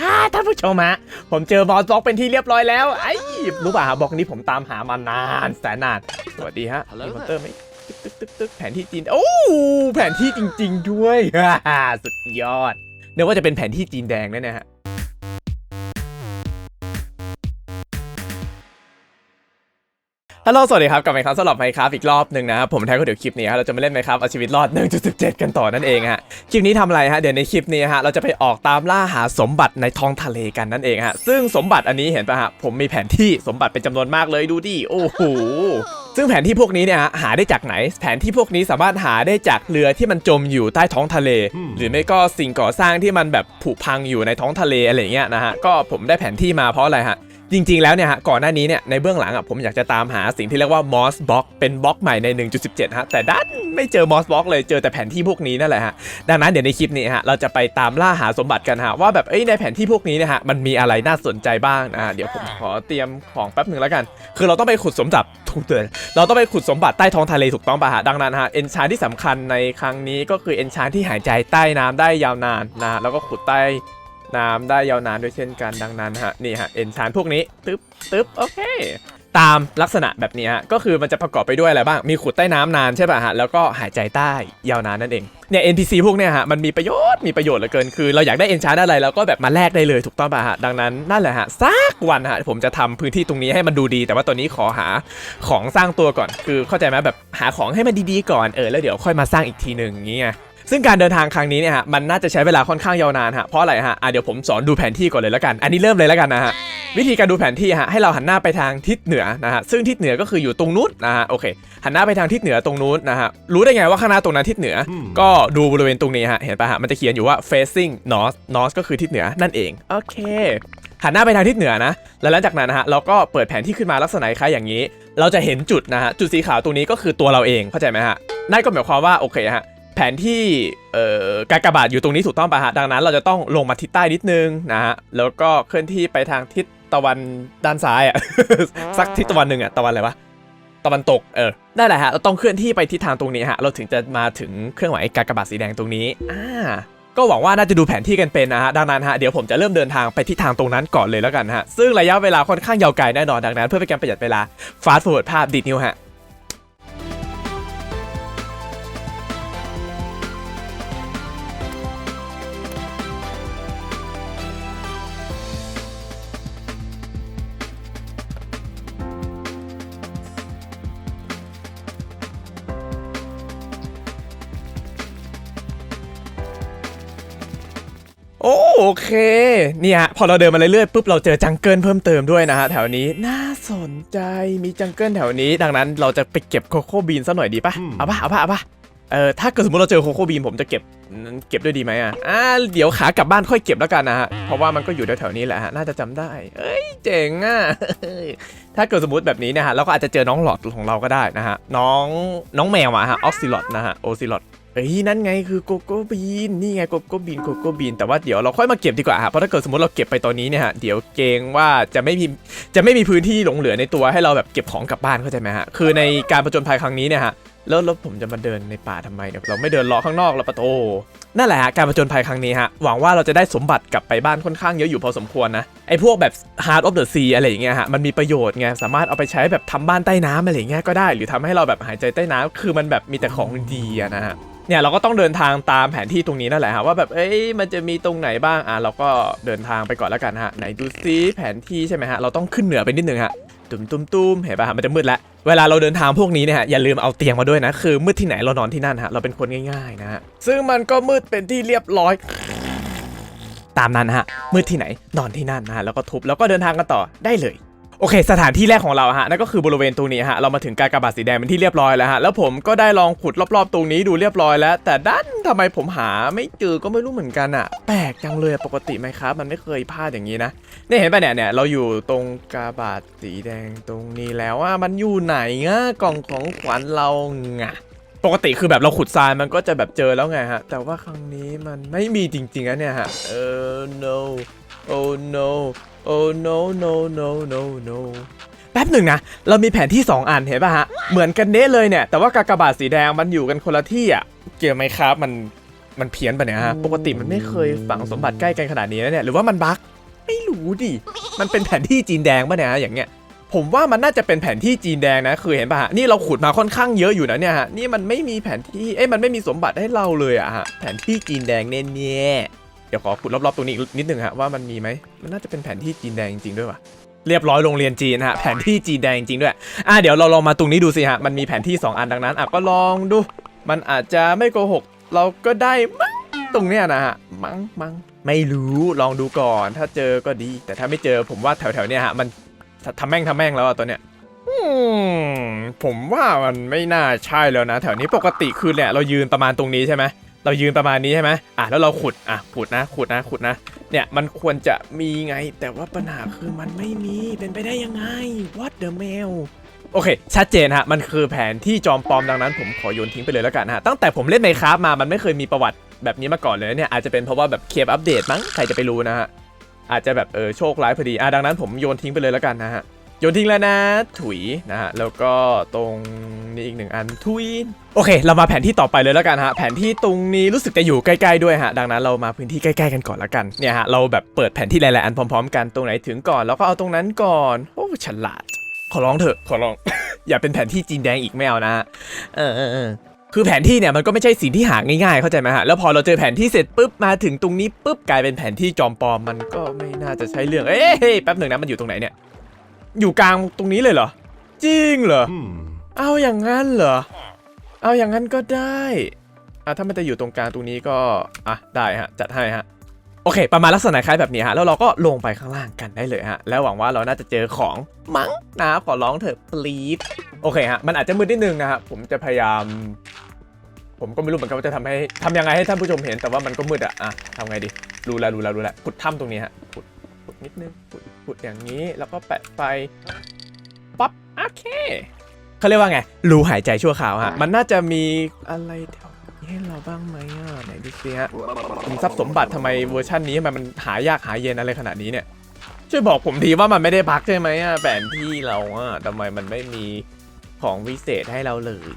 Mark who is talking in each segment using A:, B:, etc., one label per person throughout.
A: ฮ่าท่านผู้ชมฮะผมเจอบอสบล็อกเป็นที่เรียบร้อยแล้วไอ้รู้ป่ะฮะบล็อกนี้ผมตามหามานานแสนนานสวัสดีฮะ
B: Hello
A: มีมอนเตอร์ไหมตึ๊กตึ๊กตึ๊กตึ๊กแผนที่จีนโอ้แผนที่จริง ๆ ด้วยฮ่าสุดยอดนึกว่าจะเป็นแผนที่จีนแดงแน่ๆฮะ ฮัลโหล สวัสดีครับ กลับมาอีกครั้งสำหรับไมค์ครับอีกรอบหนึ่งนะครับ ผมแท้ก็เดี๋ยวคลิปนี้ฮะ เราจะมาเล่นไมค์ครับเอาชีวิตรอด 1.17 กันต่อนั่นเองฮะ คลิปนี้ทำอะไรฮะ เดี๋ยวในคลิปนี้ฮะ เราจะไปออกตามล่าหาสมบัติในท้องทะเลกันนั่นเองฮะ ซึ่งสมบัติอันนี้เห็นปะฮะ ผมมีแผนที่สมบัติเป็นจำนวนมากเลยดูดิ โอ้โห ซึ่งแผนที่พวกนี้เนี่ยฮะหาได้จากไหน แผนที่พวกนี้สามารถหาได้จากเรือที่มันจมอยู่ใต้ท้องทะเล หรือไม่ก็สิ่งก่อสร้างที่มันแบบผุพังอยู่ในท้องทะเลอะไรอย่างเงี้ยนะฮะ ก็ผมได้แผนที่มาเพราะอะไรฮะ จริงๆ แล้วเนี่ยฮะก่อนหน้านี้เนี่ยในเบื้องหลังอะผมอยากจะตามหาสิ่งที่เรียกว่า Moss Block เป็นบล็อกใหม่ใน 1.17 ฮะ แต่ดันไม่เจอ Moss Block เลยเจอแต่แผนที่พวกนี้นั่นแหละฮะ ดังนั้นเดี๋ยวในคลิปนี้ฮะเราจะไปตามล่าหาสมบัติกันฮะ ว่าแบบเอ้ยในแผนที่พวกนี้เนี่ยฮะมันมีอะไรน่าสนใจบ้างนะฮะเดี๋ยวผมขอเตรียมของแป๊บหนึ่งแล้วกัน คือเราต้องไปขุดสมบัติถูกเตือนเราต้องไปขุดสมบัติใต้ท้องทะเลถูกต้องป่ะฮะดังนั้นฮะเอนชานที่สำคัญในครั้งนี้ก็คือเอนชานที่หายใจใต้น้ำได้ยาวนานนะแล้วก็ขุดใต้ น้ำได้ยาวนานด้วยเช่นกันดังนั้นฮะนี่ฮะเอ็นชานพวกนี้ตึ๊บตึ๊บโอเคตามลักษณะแบบนี้ฮะก็คือมันจะประกอบไปด้วยอะไรบ้าง มีขุดใต้น้ำนานใช่ป่ะฮะ แล้วก็หายใจใต้ยาวนานนั่นเอง เนี่ย NPC พวกเนี้ยฮะ มันมีประโยชน์ มีประโยชน์เหลือเกิน คือเราอยากได้เอนชานอะไรเราก็แบบมาแลกได้เลยถูกต้องป่ะฮะ ดังนั้นนั่นแหละฮะสักวันฮะ ผมจะทำพื้นที่ตรงนี้ให้มันดูดี แต่ว่าตอนนี้ขอหาของสร้างตัวก่อน คือเข้าใจไหมแบบหาของให้มันดีๆก่อน เออ แล้วเดี๋ยวค่อยมาสร้างอีกทีหนึ่งอย่างเงี้ย ซึ่งการเดินทางครั้งนี้เนี่ยฮะมันน่าจะใช้เวลาค่อนข้างยาวนานฮะเพราะอะไรฮะอะเดี๋ยวผมสอนดูแผนที่ก่อนเลยแล้วกัน อันนี้เริ่มเลยแล้วกันนะฮะวิธีการดูแผนที่ฮะให้เราหันหน้าไปทางทิศเหนือนะฮะซึ่งทิศเหนือก็คืออยู่ตรงนู้นนะฮะโอเคหันหน้าไปทางทิศเหนือตรงนู้นนะฮะรู้ได้ไงว่าข้างหน้าตรงนั้นทิศเหนืออก็ดูบริเวณตรงนี้ฮะเห็นปะฮะมันจะเขียนอยู่ว่า facing north north ก็คือทิศเหนือนั่นเองโอเคหันหน้าไปทางทิศเหนือนะ แล้วหลังจากนั้นนะฮะเราก็เปิดแผนที่ขึ้นมาลักษณะคล้ายอย่างนี้ เราจะเห็นจุดนะฮะจุดสีขาวตรงนี้ก็คือตัวเราเองเข้าใจไหมฮะนั่นก็หมายความว่าโอเคฮะ แผนที่เอ่อกากบาทอยู่ตรงนี้ถูกต้องป่ะฮะ ดังนั้นเราจะต้องลงมาทิศใต้นิดนึงนะฮะ แล้วก็เคลื่อนที่ไปทางทิศตะวันด้านซ้ายอะ สักทิศตะวันหนึ่งอะ ตะวันอะไรวะ ตะวันตก เออ ได้แหละฮะ เราต้องเคลื่อนที่ไปทิศทางตรงนี้ฮะ เราถึงจะมาถึงเครื่องหมายกากบาทสีแดงตรงนี้ อ่า ก็หวังว่าน่าจะดูแผนที่กันเป็นนะฮะ ดังนั้นฮะ เดี๋ยวผมจะเริ่มเดินทางไปทิศทางตรงนั้นก่อนเลยแล้วกันฮะ ซึ่งระยะเวลาค่อนข้างยาวไกลแน่นอน ดังนั้น เพื่อเป็นการประหยัดเวลาฟาสต์ฟอร์ดภาพดีดนิวฮะ โอโอเคเนี่ยพอเราเดินมาเรื่อยๆปุ๊บเราเจอจังเกิลเพิ่มเติมด้วยนะฮะแถวนี้น่าสนใจมีจังเกิลแถวนี้ ดังนั้นเราจะไปเก็บโคโค่บีนซะหน่อยดีปะ
B: อืม
A: เอาปะเอาปะเอาปะเออถ้าเกิดสมมติเราเจอโคโค่บีนผมจะเก็บเก็บด้วยดีไหมอะอ่าเดี๋ยวขากลับบ้านค่อยเก็บแล้วกันนะฮะเพราะว่ามันก็อยู่แถวๆนี้แหละฮะน่าจะจำได้ เอ้ยเจ๋งอะถ้าเกิดสมมติแบบนี้นะฮะเราก็อาจจะเจอน้องหลอดของเราก็ได้นะฮะน้องน้องแมวอะฮะออฟซิลอดนะฮะโอซิลอด เฮ้ยนั่นไงคือโกโก้บีนนี่ไงโกโก้บีนโกโก้บีนแต่ว่าเดี๋ยวเราค่อยมาเก็บดีกว่าฮะเพราะถ้าเกิดสมมติเราเก็บไปตอนนี้เนี่ยฮะเดี๋ยวเกรงว่าจะไม่มีจะไม่มีพื้นที่หลงเหลือในตัวให้เราแบบเก็บของกลับบ้านเข้าใจไหมฮะคือในการผจญภัยครั้งนี้เนี่ยฮะแล้วแล้วผมจะมาเดินในป่าทำไมเนี่ยเราไม่เดินเลาะข้างนอกแล้วปะโตนั่นแหละฮะการผจญภัยครั้งนี้ฮะหวังว่าเราจะได้สมบัติกลับไปบ้านค่อนข้างเยอะอยู่พอสมควรนะไอ้พวกแบบ Heart of the Sea อะไรอย่างเงี้ยฮะมันมีประโยชน์ไงสามารถเอาไปใช้แบบทำบ้านใต้น้ำอะไรอย่างเงี้ยก็ได้ หรือทำให้เราแบบหายใจใต้น้ำคือมันแบบมีแต่ของดีอะนะฮะ เนี่ยเราก็ต้องเดินทางตามแผนที่ตรงนี้นั่นแหละฮะว่าแบบเอ้ยมันจะมีตรงไหนบ้างอะเราก็เดินทางไปก่อนแล้วกันฮะไหนดูซิแผนที่ใช่ไหมฮะเราต้องขึ้นเหนือไปนิดนึงฮะตุ้มตุ้มตุ้มเห็นป่ะฮะมันจะมืดแล้วเวลาเราเดินทางพวกนี้เนี่ยฮะอย่าลืมเอาเตียงมาด้วยนะคือมืดที่ไหนเรานอนที่นั่นฮะเราเป็นคนง่ายๆนะฮะซึ่งมันก็มืดเป็นที่เรียบร้อย ตามนั้นฮะมืดที่ไหนนอนที่นั่นนะฮะแล้วก็ทุบแล้วก็เดินทางกันต่อได้เลย โอเค สถานที่แรกของเราฮะนั่นก็คือบริเวณตรงนี้ฮะเรามาถึงกากบาทสีแดงเป็นที่เรียบร้อยแล้วฮะแล้วผมก็ได้ลองขุดรอบๆ ตรงนี้ดูเรียบร้อยแล้ว แต่ด้านทำไมผมหาไม่เจอก็ไม่รู้เหมือนกันอะแปลกจังเลยปกติไหมครับ มันไม่เคยพลาดอย่างนี้นะเนี่ยเห็นป่ะเนี่ยเนี่ยเราอยู่ตรงกาบาทสีแดงตรงนี้แล้วว่ามันอยู่ไหนอะกล่องของขวัญเราไงปกติคือแบบเราขุดทรายมันก็จะแบบเจอแล้วไงฮะ แต่ว่าครั้งนี้มันไม่มีจริงๆนะเนี่ยฮะเออ no oh no oh no no no no no แป๊บหนึ่งนะ เรามีแผนที่ 2 อันเห็นป่ะฮะ เหมือนกันเน้เลยเนี่ย แต่ว่ากากบาทสีแดงมันอยู่กันคนละที่อะ เกี่ยวไหมครับ มัน มันเพี้ยนปะเนี่ยฮะ ปกติมันไม่เคยฝังสมบัติใกล้กันขนาดนี้นะเนี่ย หรือว่ามันบั๊กไม่รู้ดิ มันเป็นแผนที่จีนแดงปะเนี่ยฮะอย่างเงี้ย ผมว่ามันน่าจะเป็นแผนที่จีนแดงนะ คือเห็นปะฮะ นี่เราขุดมาค่อนข้างเยอะอยู่นะเนี่ยฮะ นี่มันไม่มีแผนที่ เอ้ยมันไม่มีสมบัติให้เราเลยอะฮะ แผนที่จีนแดงเน่ๆเดี๋ยวขอขุดรอบๆตรงนี้อีกนิดนึงฮะว่ามันมีไหมมันน่าจะเป็นแผนที่จีนแดงจริงๆด้วยว่ะเรียบร้อยโรงเรียนจีนฮะแผนที่จีนแดงจริงๆด้วยอะเดี๋ยวเราลองมาตรงนี้ดูสิฮะมันมีแผนที่ 2 อันดังนั้นอะก็ลองดู มันอาจจะไม่โกหก เราก็ได้มั้งตรงเนี้ยนะฮะมั้งมั้งไม่รู้ลองดูก่อน ถ้าเจอก็ดี แต่ถ้าไม่เจอผมว่าแถวๆเนี้ยฮะมันทำแม่งทำแม่งแล้วอะตัวเนี้ยอืมผมว่ามันไม่น่าใช่แล้วนะ แถวนี้ปกติคือเนี่ยเรายืนประมาณตรงนี้ใช่ไหม เรายืนประมาณนี้ใช่ไหมอะแล้วเราขุดอะขุดนะขุดนะขุดนะ เนี่ยมันควรจะมีไง แต่ว่าปัญหาคือมันไม่มีเป็นไปได้ยังไง what the mail โอเค ชัดเจนฮะ มันคือแผนที่จอมปลอมดังนั้นผมขอโยนทิ้งไปเลยแล้วกันฮะ ตั้งแต่ผมเล่นไมคราฟมา มันไม่เคยมีประวัติแบบนี้มาก่อนเลยเนี่ย อาจจะเป็นเพราะว่าแบบเคปอัปเดตมั้ง ใครจะไปรู้นะฮะ อาจจะแบบเออโชคร้ายพอดี อะดังนั้นผมโยนทิ้งไปเลยแล้วกันนะฮะ ยนทิ้งแล้วนะ ถุยนะฮะแล้วก็ตรงนี้อีกหนึ่งอันถุยโอเค เรามาแผนที่ต่อไปเลยแล้วกันฮะแผนที่ตรงนี้รู้สึกจะอยู่ใกล้ๆด้วยฮะดังนั้นเรามาพื้นที่ใกล้ๆกันก่อนแล้วกันเนี่ยฮะเราแบบเปิดแผนที่หลายๆอันพร้อมๆ กันตรงไหนถึงก่อนแล้วก็เอาตรงนั้นก่อนโอ้ฉลาด ขอร้องเถอะขอร้อง อย่าเป็นแผนที่จีนแดงอีกไม่เอานะฮะเออเออเออคือแผนที่เนี่ยมันก็ไม่ใช่สิ่งที่หาง่ายๆเข้าใจไหมฮะแล้วพอเราเจอแผนที่เสร็จปุ๊บมาถึงตรงนี้ปุ๊บกลายเป็นแผนที่จอมปลอมมันก็ไม่น่าจะใช่เรื่องเอ้ยแป๊บหนึ่งนะมันอยู่ตรงไหนเนี่ย อยู่กลางตรงนี้เลยเหรอ จริงเหรอ
B: Hmm.
A: เอาอย่างนั้นเหรอ เอาอย่างนั้นก็ได้อะถ้ามันจะอยู่ตรงกลางตรงนี้ก็อะได้ฮะจัดให้ฮะโอเค ประมาณลักษณะคล้ายแบบนี้ฮะ แล้วเราก็ลงไปข้างล่างกันได้เลยฮะ แล้วหวังว่าเราน่าจะเจอของมั้งนะขอร้องเถอะ please โอเคฮะ มันอาจจะมืดนิดนึงนะฮะ ผมจะพยายาม ผมก็ไม่รู้เหมือนกันว่าจะทำให้ทำยังไงให้ท่านผู้ชมเห็น แต่ว่ามันก็มืดอะอะทำไงดี รู้แล้วรู้แล้วรู้แล้วขุดถ้ำตรงนี้ฮะ ขุดขุด นิดนึงขุดขุดอย่างนี้แล้วก็แปะไฟปั๊บโอเคเขาเรียกว่าไงรูหายใจชั่วคราวฮะมันน่าจะมีอะไรแถวนี้ให้เราบ้างไหมอะไหนดูสิฮะมีทรัพย์สมบัติทำไมเวอร์ชันนี้ทำไมมันหายากหาเย็นอะไรขนาดนี้เนี่ยช่วยบอกผมทีว่ามันไม่ได้บั๊กใช่ไหมอะแผนที่เราอะทำไมมันไม่มี ของวิเศษให้เราเลย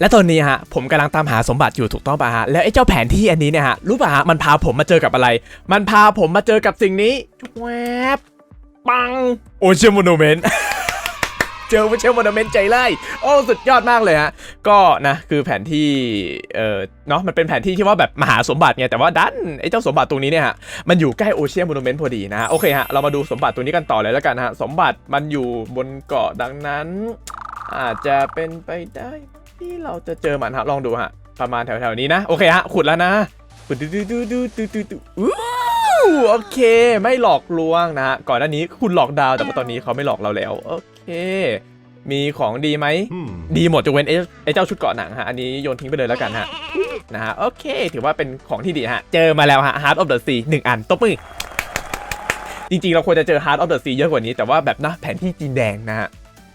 A: และตอนนี้ฮะผมกำลังตามหาสมบัติอยู่ถูกต้องป่ะฮะแล้วไอ้เจ้าแผนที่อันนี้เนี่ยฮะรู้ป่ะฮะมันพาผมมาเจอกับอะไร มันพาผมมาเจอกับสิ่งนี้แวบปังโอเชียนมโนเมนต์เจอไม่ใช่มอนเมนต์ใจไล่โอ้สุดยอดมากเลยฮะก็นะคือแผนที่เออเนาะมันเป็นแผนที่ที่ว่าแบบมหาสมบัติไงแต่ว่าดันไอ้เจ้าสมบัติตรงนี้เนี่ยฮะมันอยู่ใกล้โอเชียนมอนเมนต์พอดีนะฮะโอเคฮะเรามาดูสมบัติตัวนี้กันต่อเลยแล้วกันฮะสมบัติมันอยู่บนเกาะดังนั้น อาจจะเป็นไปได้ที่เราจะเจอมันฮะลองดูฮะ ประมาณแถวๆนี้นะ โอเคฮะ ขุดแล้วนะขุดดูดูดูดูดูดูดูอู้โอเค ไม่หลอกลวงนะฮะ ก่อนหน้านี้คุณหลอกดาวน์แต่ว่าตอนนี้เขาไม่หลอกเราแล้ว โอเค มีของดีไหม
B: Hmm.
A: ดีหมดยกเว้นไอ้ไอ้เจ้าชุดเกราะหนังฮะ อันนี้โยนทิ้งไปเลยแล้วกันฮะ นะฮะ โอเค ถือว่าเป็นของที่ดีฮะ เจอมาแล้วฮะ Heart of the Sea หนึ่งอันตบมือจริงๆ เราควรจะเจอ Heart of the Sea เยอะกว่านี้ แต่ว่าแบบนะแผนที่จีนแดงนะฮะ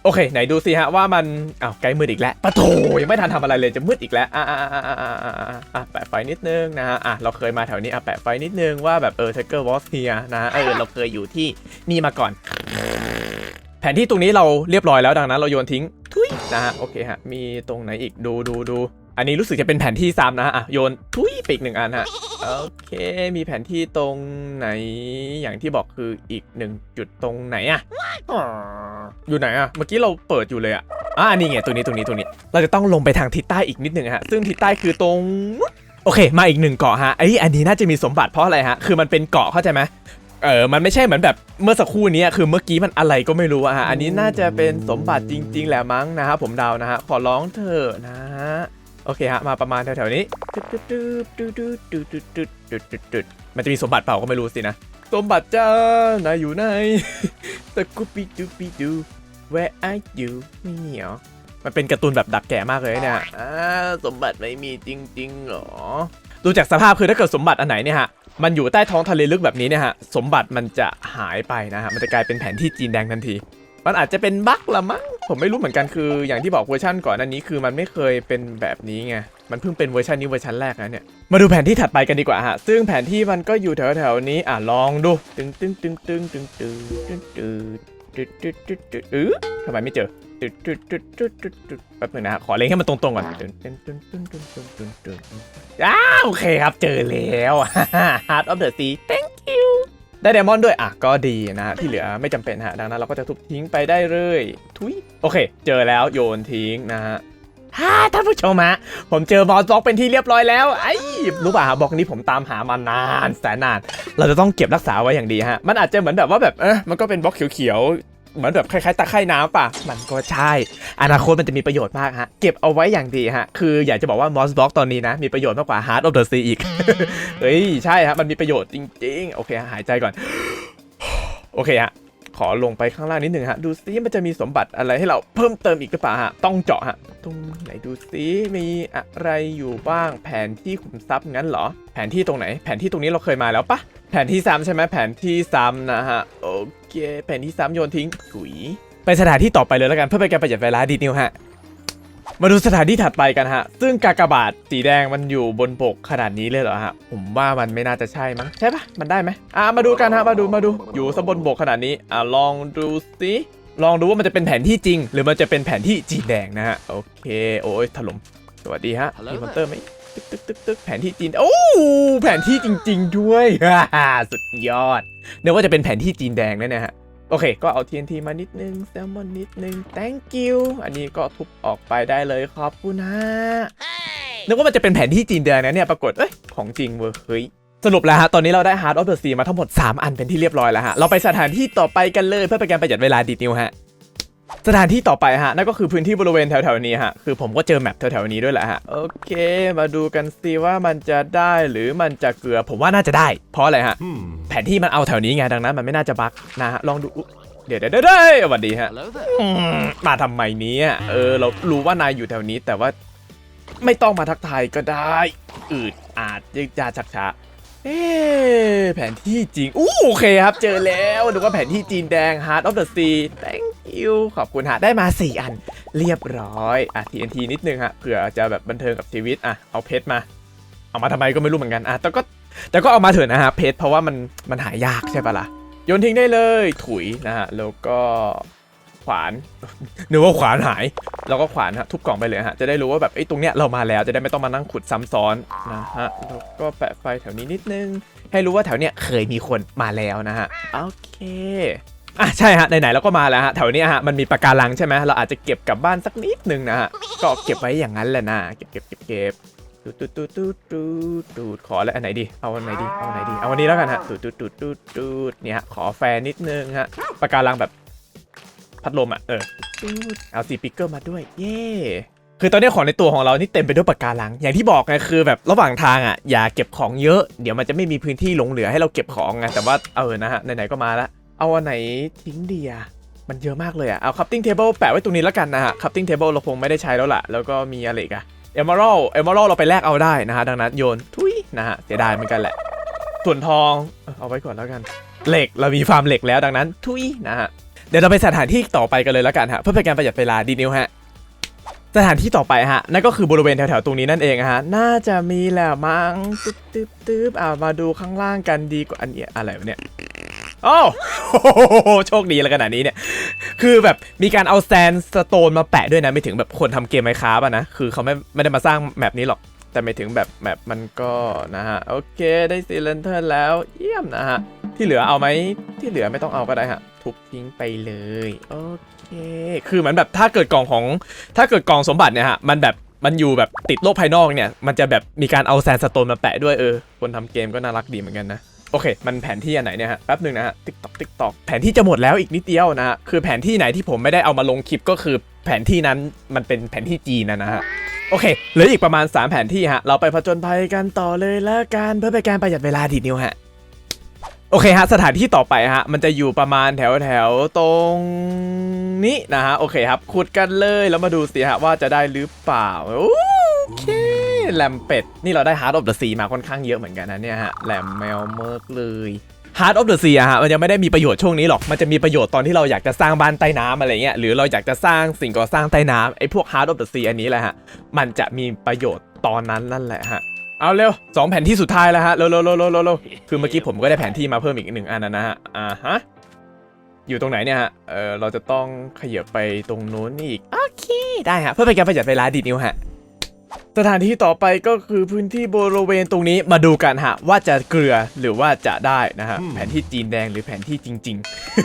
A: โอเค ไหนดูสิฮะว่ามันอ้าวใกล้มืดอีกแล้วปะโถยังไม่ทันทำอะไรเลยจะมืดอีกแล้วอ่าอ่าอ่าอ่าอ่าแปะไฟนิดนึงนะฮะอะเราเคยมาแถวนี้อะแปะไฟนิดนึงว่าแบบเออเทเกอร์วอสเฮียนะเออเราเคยอยู่ที่นี่มาก่อน แผนที่ตรงนี้เราเรียบร้อยแล้วดังนั้นเราโยนทิ้งทุยนะฮะโอเคฮะมีตรงไหนอีกดูดูดู อันนี้รู้สึกจะเป็นแผนที่ซ้ำนะฮะอะโยนทุยปีกหนึ่งอันฮะโอเคมีแผนที่ตรงไหนอย่างที่บอกคืออีกหนึ่งจุดตรงไหนอะอ๋อยู่ไหนอะเมื่อกี้เราเปิดอยู่เลยอะอะอันนี้ไงตรงนี้ตรงนี้ตรงนี้ เราจะต้องลงไปทางทิศใต้อีกนิดหนึ่งฮะซึ่งทิศใต้คือตรงโอเค มาอีกหนึ่งเกาะฮะไอ้ยอันนี้น่าจะมีสมบัติเพราะอะไรฮะคือมันเป็นเกาะเข้าใจไหมเออ มันไม่ใช่เหมือนแบบเมื่อสักครู่นี้คือเมื่อกี้มันอะไรก็ไม่รู้อะฮะ อันนี้น่าจะเป็นสมบัติจริง ๆ แหละมั้งนะฮะผมเดานะฮะ ขอร้องเถอะนะฮะ โอเคฮะ มาประมาณแถวๆนี้มันจะมีสมบัติเปล่าก็ไม่รู้สินะ สมบัติจ้านายอยู่ไหนตะกุปีดูปีดู where are you นี่เหรอมันเป็นการ์ตูนแบบดักแก่มากเลยเนี่ยสมบัติไม่มีจริง ๆ หรอ ดูจากสภาพคือถ้าเกิดสมบัติอันไหนเนี่ยฮะ มันอยู่ใต้ท้องทะเลลึกแบบนี้เนี่ยฮะ สมบัติมันจะหายไปนะฮะ มันจะกลายเป็นแผนที่จีนแดงทันที มันอาจจะเป็นบั๊กละมั้งผมไม่รู้เหมือนกันคือ อย่างที่บอกเวอร์ชันก่อนอันนี้คือมันไม่เคยเป็นแบบนี้ไงมันเพิ่งเป็นเวอร์ชันนี้เวอร์ชันแรกนะเนี่ยมาดูแผนที่ถัดไปกันดีกว่าฮะซึ่งแผนที่มันก็อยู่แถวๆนี้อะลองดูตึงตึงตึงตึงตึงตึงตึงตึงตึงตึงตึงตึงเออทำไมไม่เจอตึ๊ดตึ๊ดตึ๊ดตึ๊ดตึ๊ดตึ๊ดแป๊บหนึงนะฮะขอเล็งให้มันตรงๆก่อนตึ๊ดตึ๊ดตึ๊ดตึ๊ดตึ๊ดตึ๊ดตึ๊ดตึ๊ดอ้าโอเคครับเจอแล้ว Heart of the Sea thank you ได้ไดมอนด์ด้วย อะ ก็ดีนะ ที่เหลือไม่จำเป็นฮะ ดังนั้นเราก็จะทุบทิ้งไปได้เลย ทุย โอเค เจอแล้วโยนทิ้งนะฮะฮ่าท่านผู้ชมฮะ ผมเจอบอสบล็อกเป็นที่เรียบร้อยแล้ว ไอ้รู้ป่ะฮะบล็อกนี้ผมตามหามานานแสนนาน เราจะต้องเก็บรักษาไว้อย่างดีฮะ มันอาจจะเหมือนแบบว่าแบบ เออมันก็เป็นบล็อกเขียว เหมือนแบบคล้ายๆตะไคร่น้ำป่ะ มันก็ใช่ อนาคตมันจะมีประโยชน์มากฮะ เก็บเอาไว้อย่างดีฮะ คืออยากจะบอกว่ามอสบล็อกตอนนี้นะ มีประโยชน์มากกว่า Heart of the Sea อีก เฮ้ย ใช่ฮะ มันมีประโยชน์จริง ๆ โอเคฮะหายใจก่อน โอเคฮะ ขอลงไปข้างล่างนิดหนึ่งฮะ ดูซิมันจะมีสมบัติอะไรให้เราเพิ่มเติมอีกหรือเปล่าฮะ ต้องเจาะฮะ ตรงไหนดูซิมีอะไรอยู่บ้าง แผนที่ขุมทรัพย์งั้นเหรอ แผนที่ตรงไหน แผนที่ตรงนี้เราเคยมาแล้วปะ แผนที่ซ้ำใช่ไหมแผนที่ซ้ำนะฮะ โอเค แผนที่ซ้ำโยนทิ้งถุย ไปสถานที่ต่อไปเลยแล้วกันเพื่อเป็นการประหยัดเวลาดีนิวฮะ มาดูสถานที่ถัดไปกันฮะ ซึ่งกากบาทสีแดงมันอยู่บนบกขนาดนี้เลยเหรอฮะ ผมว่ามันไม่น่าจะใช่มั้งใช่ปะมันได้ไหมอ่ามาดูกันฮะมาดูมาดูอยู่สบนบกขนาดนี้อ่าลองดูสิลองดูว่ามันจะเป็นแผนที่จริง หรือมันจะเป็นแผนที่จีนแดงนะฮะโอเค โอ้ยถล่มสวัสดีฮะ
B: Hello
A: มีมอนเตอร์ไหม ตึกตึกตึกตึกแผนที่จีน โอ้แผนที่จริง ๆ ด้วยฮ่าสุดยอดเนึกว่าจะเป็นแผนที่จีนแดงแน่ๆฮะ โอเค ก็เอา TNT มานิดนึงแซลมอนนิดนึง thank you อันนี้ก็ทุบออกไปได้เลยขอบคุณฮะนึกว่ามันจะเป็นแผนที่จีนแดงนะเนี่ยปรากฏเอ้ยของจริงเว้ยเฮ้ยสรุปแล้วฮะ ตอนนี้เราได้ Heart of the Sea มาทั้งหมด 3 อันเป็นที่เรียบร้อยแล้วฮะ เราไปสถานที่ต่อไปกันเลยเพื่อเป็นการประหยัดเวลาดีดนิวฮะ สถานที่ต่อไปฮะนั่นก็คือพื้นที่บริเวณแถวๆนี้ฮะคือผมก็เจอแมปแถวๆนี้ด้วยแหละฮะโอเค มาดูกันสิว่ามันจะได้หรือมันจะเกลือ ผมว่าน่าจะได้ เพราะอะไรฮะ
B: Hmm.
A: แผนที่มันเอาแถวนี้ไงดังนั้น มันไม่น่าจะบั๊กนะฮะลองดูอุ๊ยเดี๋ยวเดี๋ยวเดี๋ยวเดี๋ยวสวัสดีฮะ
B: Hello there.
A: อืมมาทำไมเนี้เออเรารู้ว่านายอยู่แถวนี้แต่ว่า ไม่ต้องมาทักทายก็ได้อืดอาจยึกยาชักช้า เอ๊แผนที่จริงอู้โอเคครับ เจอแล้วดูว่าแผนที่จีนแดง Heart of the Sea thank you ขอบคุณฮะได้มา 4 อันเรียบร้อยอะ TNT นิดนึงฮะเผื่อจะแบบบันเทิงกับชีวิตอะเอาเพชรมา เอามาทำไมก็ไม่รู้เหมือนกันอะแต่ก็แต่ก็เอามาเถอะนะฮะเพชรเพราะว่ามันมันหายากใช่ปะล่ะโยนทิ้งได้เลยถุยนะฮะแล้วก็ ขวานนึกว่าขวานหายแล้วก็ขวานฮะทุบกล่องไปเลยฮะจะได้รู้ว่าแบบไอ้ยตรงเนี้ยเรามาแล้วจะได้ไม่ต้องมานั่งขุดซ้ำซ้อนนะฮะแล้วก็แปะไฟแถวนี้นิดนึง ให้รู้ว่าแถวเนี้ยเคยมีคนมาแล้วนะฮะโอเคอะใช่ฮะไหนๆเราก็มาแล้วฮะแถวเนี้ยฮะมันมีปะการังใช่ไหมเราอาจจะเก็บกลับบ้านสักนิดนึงนะฮะก็เก็บไว้อย่างนั้นแหละนะเก็บเก็บเก็บเก็บตูดตูดตูดตูดตูดตูดขอแล้วอันไหนดีเอาอันไหนดีเอาอันไหนดีเอาอันนี้แล้วกันฮะตูดตูดตูดตูดตูดเนี่ยฮะขอแฟนนิดนึงฮะปากการังแบบ พัดลมอะเออตูดเอาสีปิกเกอร์มาด้วย เย่คือตอนนี้ของในตัวของเรานี่เต็มไปด้วยปากการัง อย่างที่บอกไงคือแบบระหว่างทางอะอย่าเก็บของเยอะเดี๋ยวมันจะไม่มีพื้นที่หลงเหลือให้เราเก็บของไงแต่ว่าเออนะฮะไหนๆก็มาละเอาอันไหนทิ้งดีอะมันเยอะมากเลยอะเอา crafting table แปะไว้ตรงนี้แล้วกันนะฮะ crafting table เราคงไม่ได้ใช้แล้วล่ะ แล้วก็มีอะไรอีกอะเอม r ร d เอม r ร d เราไปแลกเอาได้นะฮะดังนั้นโยนทุยนะฮะเสียดายเหมือนกันแหละส่วนทองเออเอาไว้ก่อนแล้วกัน เหล็กเรามีฟาร์มเหล็กแล้วดังนั้น ทุยนะฮะ เดี๋ยวเราไปสถานที่ต่อไปกันเลยแล้วกันฮะเพื่อเป็นการประหยัดเวลาดีนิวฮะสถานที่ต่อไปฮะนั่นก็คือบริเวณแถวๆตรงนี้นั่นเองฮะน่าจะมีแหละมั้งตึ๊บตึ๊บตึ๊บอ่ามาดูข้างล่างกันดีกว่าอันเนี้ยอะไรวะเนี่ยโอ้โหโชคดีแล้วขนาดนี้เนี่ย คือแบบมีการเอาแซนสโตนมาแปะด้วยนะไม่ถึงแบบคนทำเกมไมค้าป่ะนะ คือเขาไม่ไม่ได้มาสร้างแมปนี้หรอก แต่ไม่ถึงแบบแมปมันก็นะฮะ โอเคได้ซีเลนเทอร์แล้วเยี่ยมนะฮะ ที่เหลือเอาไหมที่เหลือไม่ต้องเอาก็ได้ฮะ ทุบทิ้งไปเลยโอเคคือมือนแบบถ้าเกิดกล่องของถ้าเกิดกล่องสมบัติเนี่ยฮะมันแบบมันอยู่แบบติดโลกภายนอกเนี่ย มันจะแบบมีการเอาแซนสโตนมาแปะด้วยเออ คนทำเกมก็น่ารักดีเหมือนกันนะโอเค มันแผนที่อันไหนเนี่ยฮะ แป๊บหนึ่งนะฮะ ติ๊กตอก ติ๊กตอก แผนที่จะหมดแล้วอีกนิดเดียวนะฮะ คือแผนที่ไหนที่ผมไม่ได้เอามาลงคลิปก็คือแผนที่นั้นมันเป็นแผนที่จีนนะฮะ โอเค เหลืออีกประมาณ 3 แผนที่ฮะ เราไปผจญภัยกันต่อเลยแล้วกันเพื่อเป็นการประหยัดเวลาดีดนิ้วฮะ โอเคฮะสถานที่ต่อไปฮะมันจะอยู่ประมาณแถวแถวตรงนี้นะฮะโอเคครับขุดกันเลยแล้วมาดูสิฮะว่าจะได้หรือเปล่าโอเคแลมเป็ดนี่เราได้ Heart of the Sea มาค่อนข้างเยอะเหมือนกันนะเนี่ยฮะแลมแมวเมิร์กเลย Heart of the Sea อะฮะมันยังไม่ได้มีประโยชน์ช่วงนี้หรอก มันจะมีประโยชน์ตอนที่เราอยากจะสร้างบ้านใต้น้ำอะไรเงี้ยหรือเราอยากจะสร้างสิ่งก่อสร้างใต้น้ำไอ้พวก Heart of the Sea อันนี้แหละฮะมันจะมีประโยชน์ตอนนั้นนั่นแหละฮะ เอาเร็วสองแผนที่สุดท้ายแล้วฮะเร็วเร็วเร็วเร็วเร็วคือเมื่อกี้ผมก็ได้แผนที่มาเพิ่มอีกหนึ่งอันนะนะฮะอ่าฮะอยู่ตรงไหนเนี่ยฮะเออเราจะต้องขยับไปตรงนู้นอีกโอเคได้ฮะเพื่อเป็นการประหยัดเวลาดีดนิ้วฮะสถานที่ต่อไปก็คือพื้นที่บริเวณตรงนี้มาดูกันฮะว่าจะเกลือหรือว่าจะได้นะฮะแผนที่จีนแดงหรือแผนที่จริง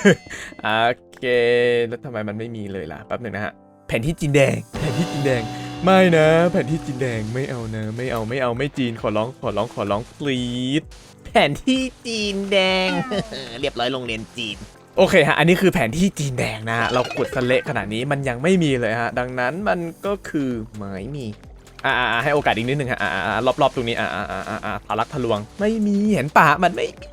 A: ๆโอเคแล้วทำไมมันไม่มีเลยล่ะแป๊บหนึ่งนะฮะแผนที่จีนแดงแผนที่จีนแดง ไม่นะ แผนที่จีนแดงไม่เอานะ ไม่เอาไม่เอาไม่จีนขอร้องขอร้องขอร้อง please
B: แผนที่จีนแดง เรียบร้อยโรงเรียนจีน
A: โอเคฮะ อันนี้คือแผนที่จีนแดงนะฮะ เราขุดสเละขนาดนี้มันยังไม่มีเลยฮะ ดังนั้นมันก็คือไม่มี อ่าให้โอกาสอีกนิดนึงฮะ อ่ารอบๆตรงนี้ อ่าอ่าอ่าอ่าทะลักทะลวง ไม่มี เห็นป่ะมันไม่มี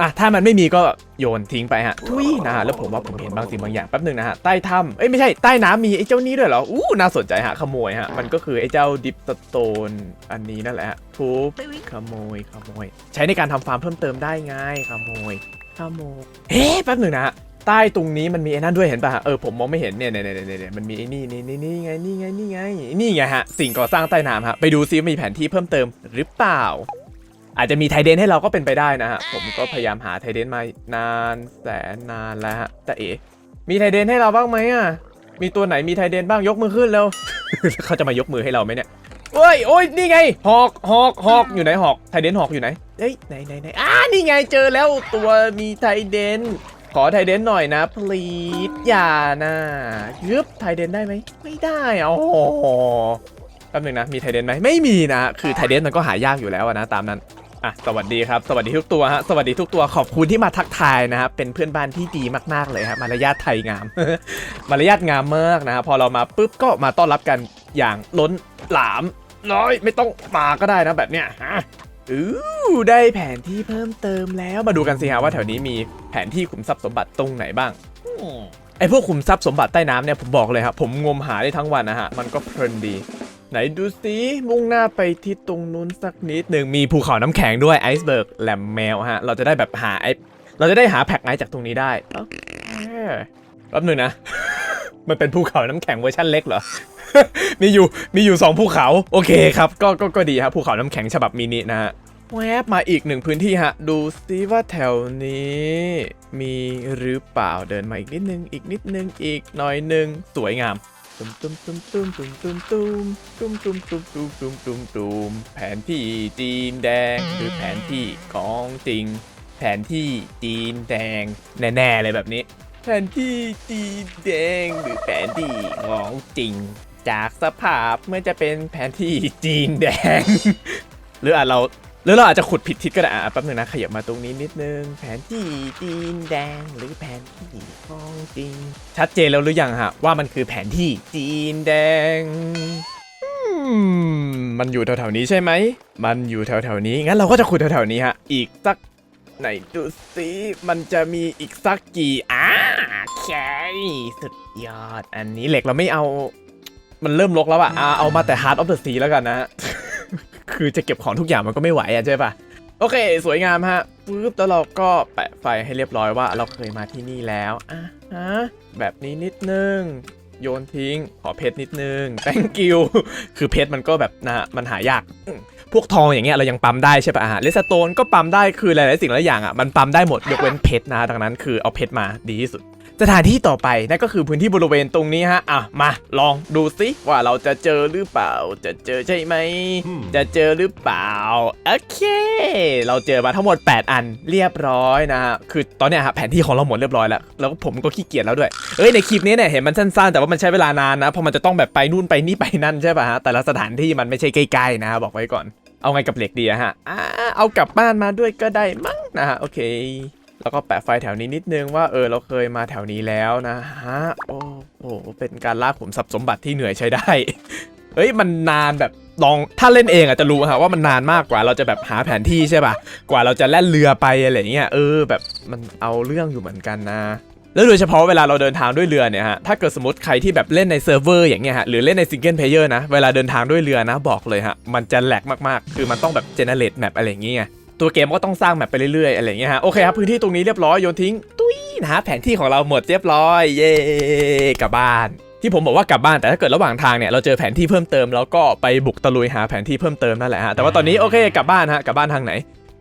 A: อะถ้ามันไม่มีก็โยนทิ้งไปฮะทุยนะฮะแล้วผมว่าผมเห็นบางสิ่งบางอย่างแป๊บหนึ่งนะฮะใต้ถ้ำเอ้ยไม่ใช่ใต้น้ำมีไอ้เจ้านี้ด้วยเหรออู้น่าสนใจฮะขโมยฮะมันก็คือไอ้เจ้าดิปสโตนอันนี้นั่นแหละฮะทุบขโมยขโมย ใช้ในการทำฟาร์มเพิ่มเติมได้ไงขโมยขโมยเฮ้แป๊บหนึ่งนะฮะใต้ตรงนี้มันมีไอ้นั่นด้วยเห็นป่ะฮะเออผมมองไม่เห็นเนี่ยเนี่ยเนี่ยเนี่ยเนี่ยมันมีไอ้นี่นี่นี่นี่ไงนี่ไงนี่ไงนี่ไงฮะสิ่งก่อสร้างใต้น้ำฮะไปดูซิว่ามีแผนที่เพิ่มเติมหรือเปล่า อาจจะมีไทเดนให้เราก็เป็นไปได้นะฮะ ผมก็พยายามหาไทเดนมานานแสนนานแล้วฮะแต่เอ๋มีไทเดนให้เราบ้างไหมอะ มีตัวไหนมีไทเดนบ้างยกมือขึ้นแล้วเขาจะมายกมือให้เราไหมเนี่ยเอ้ยโอ้ยนี่ไงหอกหอกหอกอยู่ไหนหอกไทเดนหอกอยู่ไหนเอ้ยไหนไหนไหนอ่านี่ไงเจอแล้วตัวมีไทเดนขอไทเดนหน่อยนะ please อย่านะยึบไทเดนได้ไหมไม่ได้อะโอ้โหแป๊บหนึงนะ มีไทเดนไหมไม่มีนะ คือไทเดนมันก็หายากอยู่แล้วอะนะ ตามนั้น อะสวัสดีครับสวัสดีทุกตัวฮะสวัสดีทุกตัวขอบคุณที่มาทักทายนะครับเป็นเพื่อนบ้านที่ดีมากๆเลยครับมารยาทไทยงาม มารยาทงามมากนะครับพอเรามาปุ๊บก็มาต้อนรับกันอย่างล้นหลามน้อยไม่ต้องมาก็ได้นะแบบเนี้ยฮะอู้ได้แผนที่เพิ่มเติมแล้วมาดูกันสิฮะว่าแถวนี้มีแผนที่ขุมทรัพย์สมบัติตรงไหนบ้างไอพวกขุมทรัพย์สมบัติใต้น้ำเนี่ยผมบอกเลยครับผมงมหาได้ทั้งวันนะฮะมันก็เพลินดี ไหนดูสิมุ่งหน้าไปที่ตรงนู้นสักนิดหนึ่งมีภูเขาน้ำแข็งด้วยไอซ์เบิร์กแหลมแมวฮะ เราจะได้แบบหาไอเราจะได้หาแพ็กไอซ์จากตรงนี้ได้โอเคแป๊บหนึ่งนะ มันเป็นภูเขาน้ำแข็งเวอร์ชันเล็กเหรอ มีอยู่มีอยู่สองภูเขา โอเคครับ ก็ก็ก็ดีครับภูเขาน้ำแข็งฉบับมินินะฮะแวบมาอีกหนึ่งพื้นที่ฮะ ดูซิว่าแถวนี้ มีหรือเปล่าเดินมาอีกนิดนึง อีกนิดนึงอีกหน่อยหนึงสวยงาม ตุ้มตุ้มตุ้มตุ้มตุ้มตุ้มตุ้มตุ้มตุ้มตุ้มตุ้มตุ้มตุ้มตุ้มแผนที่จีนแดงหรือแผนที่ของจริง แผนที่จีนแดงแน่ๆเลยแบบนี้ แผนที่จีนแดงหรือแผนที่ของจริง จากสภาพเมื่อจะเป็นแผนที่จีนแดง หรืออาจเรา รือเราอาจจะขุดผิดทิศก็ได้อะแป๊บนึงนะขยับมาตรงนี้นิดนึง แผนที่จีนแดงหรือแผนที่ของจริง ชัดเจนแล้วหรือยังฮะว่ามันคือแผนที่จีนแดงมันอยู่แถวๆนี้ใช่ไหม มันอยู่แถวๆนี้ งั้นเราก็จะขุดแถวๆนี้ฮะ อีกสักไหนดูสิมันจะมีอีกสักกี่อ่าโอเคสุดยอด อันนี้เหล็กเราไม่เอา มันเริ่มลกแล้วอะ่ะเอามาแต่ Heart of the Sea แล้วกันนะ คือจะเก็บของทุกอย่างมันก็ไม่ไหวอะใช่ปะโอเค สวยงามฮะปึ๊บแล้วเราก็แปะไฟให้เรียบร้อยว่าเราเคยมาที่นี่แล้วอะฮะแบบนี้นิดนึง โยนทิ้ง ขอเพชรนิดนึง thank you คือเพชรมันก็แบบนะมันหายาก พวกทองอย่างเงี้ยเรายังปั๊มได้ใช่ปะอะเลสโตนก็ปั๊มได้คือหลายๆสิ่งหลายอย่างอะมันปั๊มได้หมดยกเว้นเพชรนะดังนั้นคือเอาเพชรมาดีที่สุด สถานที่ต่อไปนั่นก็คือพื้นที่บริเวณตรงนี้ฮะ อะ มาลองดูซิว่าเราจะเจอหรือเปล่า จะเจอใช่ไหม จะเจอหรือเปล่า โอเค เราเจอมาทั้งหมด 8 อันเรียบร้อยนะฮะ คือตอนเนี้ยฮะแผนที่ของเราหมดเรียบร้อยแล้ว แล้วผมก็ขี้เกียจแล้วด้วย เอ้ยในคลิปนี้เนี่ยเห็นมันสั้นๆแต่ว่ามันใช้เวลานานนะเพราะมันจะต้องแบบไปนู่นไปนี่ไปนั่นใช่ป่ะฮะ แต่ละสถานที่มันไม่ใช่ใกล้ๆนะบอกไว้ก่อน เอาไงกับเหล็กดีอะฮะอ่าเอากลับบ้านมาด้วยก็ได้มั้งนะฮะ โอเค แล้วก็แปะไฟแถวนี้นิดนึงว่าเออเราเคยมาแถวนี้แล้วนะฮะโอ้โหเป็นการล่าขุมทรัพย์สมบัติที่เหนื่อยใช้ได้เฮ้ยมันนานแบบลองถ้าเล่นเองอาจจะรู้ฮะว่ามันนานมากกว่าเราจะแบบหาแผนที่ใช่ป่ะกว่าเราจะแล่นเรือไปอะไรเงี้ยเออแบบมันเอาเรื่องอยู่เหมือนกันนะแล้วโดยเฉพาะเวลาเราเดินทางด้วยเรือเนี่ยฮะ ถ้าเกิดสมมติใครที่แบบเล่นในเซิร์ฟเวอร์อย่างเงี้ยฮะ หรือเล่นในซิงเกิลเพลเยอร์นะ เวลาเดินทางด้วยเรือนะบอกเลยฮะ มันจะแหลกมากๆ คือมันต้องแบบเจเนเรตแมปอะไรอย่างเงี้ย ตัวเกมก็ต้องสร้างแมปไปเรื่อยๆอะไรอย่างเงี้ยฮะโอเคครับพื้นที่ตรงนี้เรียบร้อยโยนทิ้งตุ้ยนะฮะแผนที่ของเราหมดเรียบร้อยเย่กลับบ้านที่ผมบอกว่ากลับบ้านแต่ถ้าเกิดระหว่างทางเนี่ยเราเจอแผนที่เพิ่มเติมแล้วก็ไปบุกตะลุยหาแผนที่เพิ่มเติมนั่นแหละฮะแต่ว่าตอนนี้โอเคกลับบ้านฮะกลับบ้านทางไหน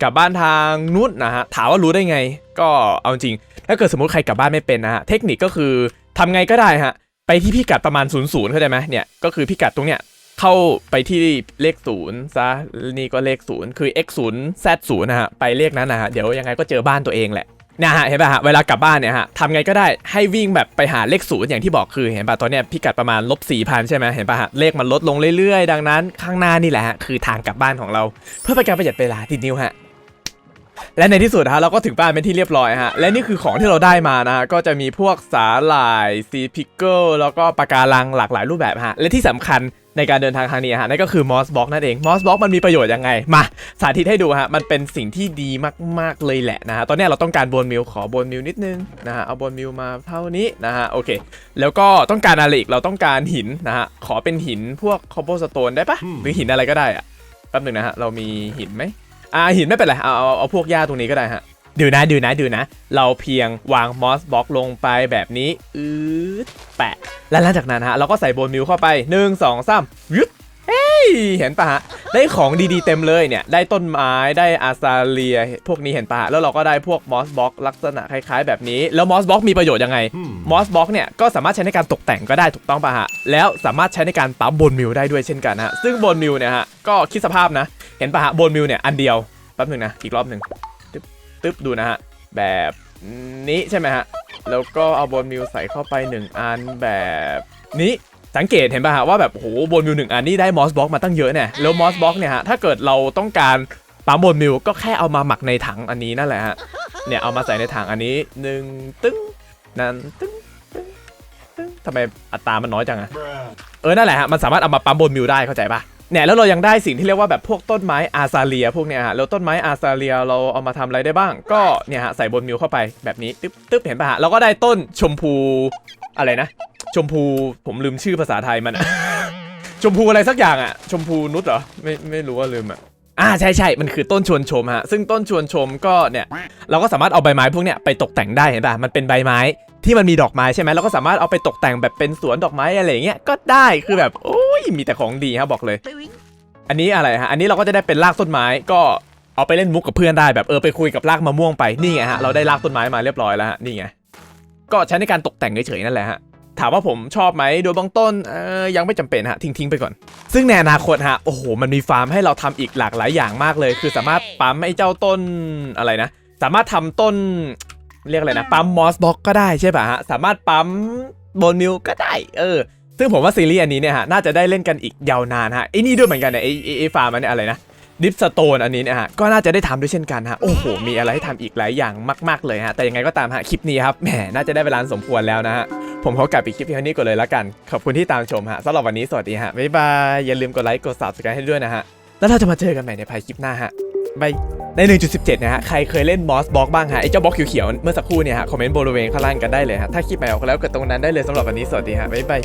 A: กลับบ้านทางนู้นนะฮะถามว่ารู้ได้ไง ก็เอาจริง ถ้าเกิดสมมติใครกลับบ้านไม่เป็นนะฮะเทคนิคก็คือทำไงก็ได้ฮะไปที่พิกัดประมาณ0ูนย์เข้าใจไหมเนี่ยก็คือพิกัดตรงเนี้ย เข้าไปที่เลขศูนย์ซะนี่ก็เลขศูนย์คือ x 0 z 0นย์นะฮะไปเลขนั้นนะฮะเดี๋ยวยังไงก็เจอบ้านตัวเองแหละนะฮะเห็นป่ะฮะเวลากลับบ้านเนี่ยฮะทำไงก็ได้ให้วิ่งแบบไปหาเลขศูนย์อย่างที่บอกคือเห็นป่ะตอนเนี้ยพิกัดประมาณลบสี่พันใช่ไหมเห็นป่ะฮะเลขมันลดลงเรื่อยๆ ดังนั้น ข้างหน้านี่แหละฮะคือทางกลับบ้านของเรา เพื่อเป็นการประหยัดเวลาติดนิ้วฮะและในที่สุดฮะเราก็ถึงบ้านเป็นที่เรียบร้อยฮะและนี่คือของที่เราได้มานะฮะก็จะมีพวกสาหร่ายซีพิกเกิลแล้วก็ปะการังหลากหลายรูปแบบฮะและที่สำคัญ ในการเดินทางครั้งนี้ฮะนั่นก็คือมอสบ็อกนั่นเองมอสบ็อกมันมีประโยชน์ยังไงมาสาธิตให้ดูฮะมันเป็นสิ่งที่ดีมากๆเลยแหละนะฮะตอนนี้เราต้องการโบนมิลขอโบนมิลนิดนึงนะฮะเอาโบนมิลมาเท่านี้นะฮะโอเค แล้วก็ต้องการอะไรอีกเราต้องการหินนะฮะขอเป็นหินพวกคอ b โบสโตนได้ปะหรือหินอะไรก็ได้อะแป๊บหนึงนะฮะเรามีหินไหมอ่าหินไม่เป็นไรเอาเอาเอาพวกหญ้าตรงนี้ก็ได้ฮะ ดูนะดูนะดูนะ เราเพียงวางมอสบล็อกลงไปแบบนี้อืดแปะ และหลังจากนั้นฮะเราก็ใส่โบนมิวเข้าไป1 2 3ยึดเฮ้ยเห็นปะฮะได้ของดีๆเต็มเลยเนี่ย ได้ต้นไม้ได้อาซาเลีย พวกนี้เห็นปะฮะแล้วเราก็ได้พวกมอสบล็อกลักษณะคล้ายๆแบบนี้ แล้วมอสบล็อกมีประโยชน์ยังไงมอสบล็อกเนี่ยก็สามารถใช้ในการตกแต่งก็ได้ถูกต้องป่ะฮะแล้วสามารถใช้ในการปั๊มบนมิวได้ด้วยเช่นกันฮะซึ่งบนมิวเนี่ยฮะก็คิดสภาพนะ เห็นป่ะฮะบนมิวเนี่ยอันเดียวแป๊บหนึ่งนะอีกรอบหนึ่ง ตึ๊บตึ๊บดูนะฮะ แบบนี้ใช่ไหมฮะ แล้วก็เอาบนมิวใส่เข้าไป 1 อันแบบนี้สังเกตเห็นป่ะฮะว่าแบบโอ้โหบนมิวหนึ่งอันนี่ได้มอสบล็อกมาตั้งเยอะเนี่ยแล้วมอสบล็อกเนี่ยฮะถ้าเกิดเราต้องการปั๊มบนมิวก็แค่เอามาหมักในถังอันนี้นั่นแหละฮะเนี่ยเอามาใส่ในถังอันนี้หนึ่งตึ้งนั่นตึ้งตึ้งตึ้งทำไมอัตรามันน้อยจังอะเออนั่นแหละฮะมันสามารถเอามาปั๊มบนมิวได้เข้าใจป่ะ เนี่ยแล้วเรายังได้สิ่งที่เรียกว่าแบบพวกต้นไม้อาซาเลียพวกเนี้ยฮะแล้วต้นไม้อาซาเลียเราเอามาทำอะไรได้บ้าง ก็เนี่ยฮะใส่บนมิวเข้าไปแบบนี้ตึ๊บตึ๊บเห็นป่ะฮะเราก็ได้ต้นชมพูอะไรนะ ชมพูผมลืมชื่อภาษาไทยมันอะชมพูอะไรสักอย่างอะชมพูนุชเหรอไม่ไม่รู้ว่าลืมอะ อ่าใช่ใช่มันคือต้นชวนชมฮะซึ่งต้นชวนชมก็เนี่ยเราก็สามารถเอาใบไม้พวกเนี้ยไปตกแต่งได้เห็นป่ะมันเป็นใบไม้ที่มันมีดอกไม้ใช่ไหมเราก็สามารถเอาไปตกแต่งแบบเป็นสวนดอกไม้อะไรอย่างเงี้ยก็ได้คือแบบโอ้ยมีแต่ของดีครับบอกเลย อันนี้อะไรฮะอันนี้เราก็จะได้เป็นรากต้นไม้ก็เอาไปเล่นมุกกับเพื่อนได้แบบเออไปคุยกับรากมะม่วงไปนี่ไงฮะเราได้รากต้นไม้มาเรียบร้อยแล้วฮะนี่ไงก็ใช้ในการตกแต่งเฉยๆนั่นแหละฮะ ถามว่าผมชอบไหมโดยเบางต้นเออยังไม่จำเป็นฮะทิ้งๆไปก่อน ซึ่งในอนาคตฮะโอ้โหมันมีฟาร์มให้เราทำอีกหลากหลายอย่างมากเลย คือสามารถปั๊มไอ้เจ้าต้นอะไรนะ สามารถทำต้นเรียกอะไรนะปั๊มมอสบ็อกก็ได้ใช่ป่ะฮะสามารถปั๊มโบนมิลก็ได้ เออ ซึ่งผมว่าซีรีส์อันนี้เนี่ยฮะน่าจะได้เล่นกันอีกยาวนานฮะไอ้นี่ด้วยเหมือนกันเนี่ยไอ้ไอ้ไอ้ฟาร์มอันนี้อะไรนะดิฟสโตนอันนี้เนี่ยฮะก็น่าจะได้ทำด้วยเช่นกันฮะโอ้โห มีอะไรให้ทำอีกหลายอย่างมาก ๆ เลยฮะ แต่ยังไงก็ตามฮะ คลิปนี้ครับแหมน่าจะได้เวลาสมควรแล้วนะฮะ ผมขอกลับไปคลิปเพียงเท่านี้ก่อนเลยละกัน ขอบคุณที่ตามชมฮะสำหรับวันนี้สวัสดีฮะ บ๊ายบาย อย่าลืมกดไลค์ กด subscribe ให้ด้วยนะฮะ แล้วเราจะมาเจอกันใหม่ในภายคลิปหน้าฮะบายใน 1.17 นะฮะ ใครเคยเล่นมอสบล็อกบ้างฮะ ไอ้เจ้าบล็อกเขียวๆ เมื่อสักครู่เนี่ยฮะ คอมเมนต์บริเวณข้างล่างกันได้เลยฮะ ถ้าคลิปไหนออกแล้วกดตรงนั้นได้เลยสำหรับวันนี้สวัสดีฮะบ๊ายบาย